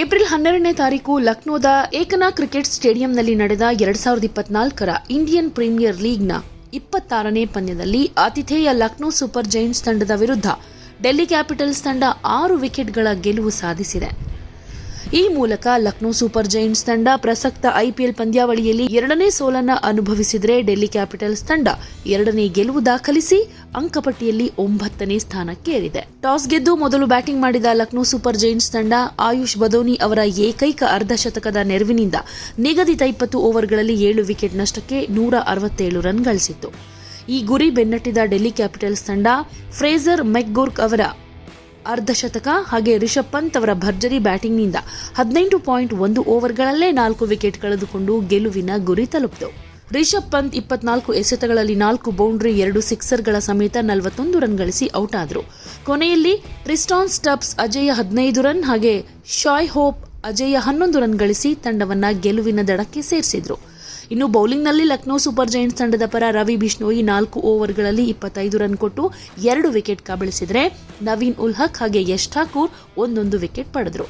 April ಹನ್ನೆರಡನೇ ತಾರೀಕು ಲಕ್ನೋದ Ekana cricket ಸ್ಟೇಡಿಯಂನಲ್ಲಿ ನಡೆದ ಎರಡ್ ಸಾವಿರದ ಇಪ್ಪತ್ನಾಲ್ಕರ ಇಂಡಿಯನ್ ಪ್ರೀಮಿಯರ್ ಲೀಗ್ನ ಇಪ್ಪತ್ತಾರನೇ ಪಂದ್ಯದಲ್ಲಿ ಆತಿಥೇಯ ಲಕ್ನೋ ಸೂಪರ್ ಜೈಂಟ್ಸ್ ತಂಡದ ವಿರುದ್ಧ ಡೆಲ್ಲಿ ಕ್ಯಾಪಿಟಲ್ಸ್ ತಂಡ ಆರು ವಿಕೆಟ್ಗಳ ಗೆಲುವು ಸಾಧಿಸಿದೆ. ಈ ಮೂಲಕ ಲಕ್ನೋ ಸೂಪರ್ ಜೈಂಟ್ಸ್ ತಂಡ ಪ್ರಸಕ್ತ ಐಪಿಎಲ್ ಪಂದ್ಯಾವಳಿಯಲ್ಲಿ ಎರಡನೇ ಸೋಲನ್ನ ಅನುಭವಿಸಿದರೆ ಡೆಲ್ಲಿ ಕ್ಯಾಪಿಟಲ್ಸ್ ತಂಡ ಎರಡನೇ ಗೆಲುವು ದಾಖಲಿಸಿ ಅಂಕಪಟ್ಟಿಯಲ್ಲಿ ಒಂಬತ್ತನೇ ಸ್ಥಾನಕ್ಕೇರಿದೆ. ಟಾಸ್ ಗೆದ್ದು ಮೊದಲು ಬ್ಯಾಟಿಂಗ್ ಮಾಡಿದ ಲಕ್ನೋ ಸೂಪರ್ ಜೈಂಟ್ಸ್ ತಂಡ ಆಯುಷ್ ಬದೋನಿ ಅವರ ಏಕೈಕ ಅರ್ಧಶತಕದ ನೆರವಿನಿಂದ ನಿಗದಿತ ಇಪ್ಪತ್ತು ಓವರ್ಗಳಲ್ಲಿ ಏಳು ವಿಕೆಟ್ ನಷ್ಟಕ್ಕೆ ನೂರ ಅರವತ್ತೇಳು ರನ್ ಗಳಿಸಿತ್ತು. ಈ ಗುರಿ ಬೆನ್ನಟ್ಟಿದ ಡೆಲ್ಲಿ ಕ್ಯಾಪಿಟಲ್ಸ್ ತಂಡ ಫ್ರೇಜರ್ ಮೆಕ್ಗೋರ್ಕ್ ಅವರ ಅರ್ಧಶತಕ ಹಾಗೆ ರಿಷಬ್ ಪಂತ್ ಅವರ ಭರ್ಜರಿ ಬ್ಯಾಟಿಂಗ್ನಿಂದ ಹದಿನೆಂಟು ಪಾಯಿಂಟ್ ಒಂದು ಓವರ್ಗಳಲ್ಲೇ ನಾಲ್ಕು ವಿಕೆಟ್ ಕಳೆದುಕೊಂಡು ಗೆಲುವಿನ ಗುರಿ ತಲುಪಿತು. ರಿಷಬ್ ಪಂತ್ ಇಪ್ಪತ್ನಾಲ್ಕು ಎಸೆತಗಳಲ್ಲಿ ನಾಲ್ಕು ಬೌಂಡ್ರಿ, ಎರಡು ಸಿಕ್ಸರ್ಗಳ ಸಮೇತ ನಲವತ್ತೊಂದು ರನ್ ಗಳಿಸಿ ಔಟ್ ಆದರು ಕೊನೆಯಲ್ಲಿ ಟ್ರಿಸ್ಟಾನ್ ಸ್ಟಬ್ಸ್ ಅಜಯ ಹದಿನೈದು ರನ್ ಹಾಗೆ ಶಾಯ್ ಹೋಪ್ ಅಜಯ ಹನ್ನೊಂದು ರನ್ ಗಳಿಸಿ ತಂಡವನ್ನ ಗೆಲುವಿನ ದಡಕ್ಕೆ ಸೇರಿಸಿದ್ರು. ಇನ್ನು ಬೌಲಿಂಗ್ನಲ್ಲಿ ಲಕ್ನೋ ಸೂಪರ್ ಜೈಂಟ್ಸ್ ತಂಡದ ಪರ ರವಿ ಬಿಷ್ಣೋಯಿ ನಾಲ್ಕು ಓವರ್ಗಳಲ್ಲಿ ಇಪ್ಪತ್ತೈದು ರನ್ ಕೊಟ್ಟು ಎರಡು ವಿಕೆಟ್ ಕಬಳಿಸಿದರೆ ನವೀನ್ ಉಲ್ಹಕ್ ಹಾಗೆ ಯಶ್ ಠಾಕೂರ್ ಒಂದೊಂದು ವಿಕೆಟ್ ಪಡೆದರು.